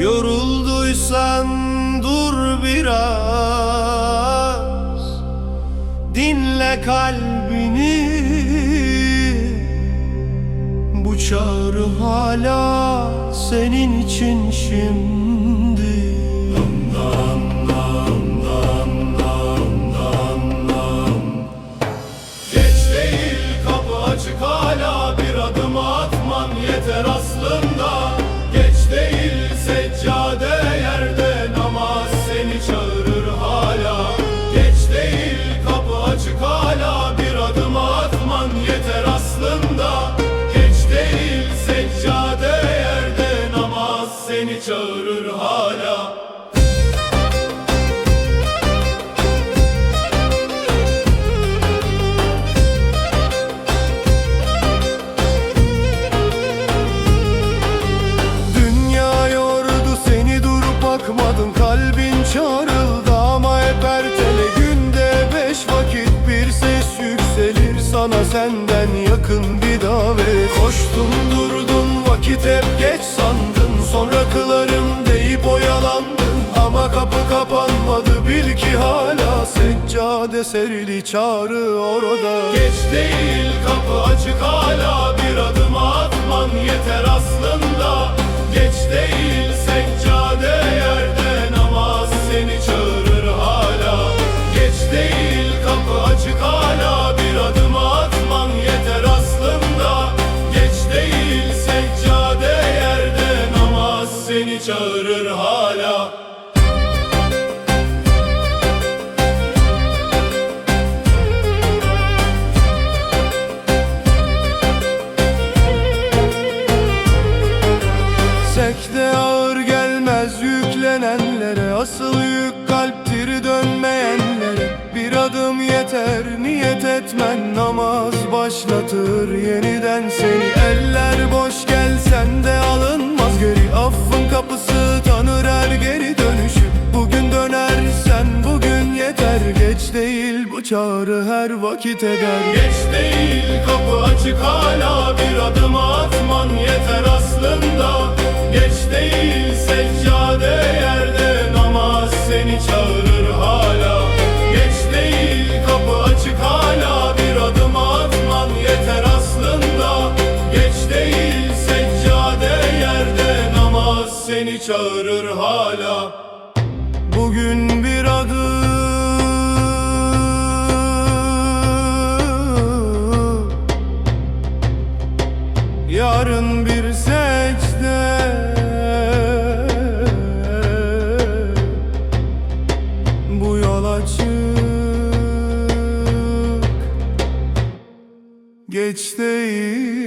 Yorulduysan dur biraz Dinle kalbini. Bu çağrı hala senin için şimdi. Yeter aslında. Geç değil seccade yerde namaz seni çağırır hala. Geç değil kapı açık hala bir adım atman yeter aslında. Geç değil seccade yerde namaz seni çağırır hala Sana senden yakın bir davet. Koştun durdun vakit hep geç sandın. Sonra kılarım deyip oyalandın. Ama kapı kapanmadı bil ki hala Seccade serili çağrı orada. Geç değil kapı açık hala bir adım atman yeter aslında çağırır hala. Sekte ağır gelmez yüklenenlere Asıl yük kalptir dönmeyenlere. Bir adım yeter niyet etmen Namaz başlatır yeniden seni. Eller bu çağrı her vakit eder. Geç değil kapı açık hala bir adım atman yeter aslında. Geç değil seccade yerde namaz seni çağırır hala. Geç değil kapı açık hala bir adım atman yeter aslında. Geç değil seccade yerde namaz seni çağırır hala. Bugün bir adım Geç değil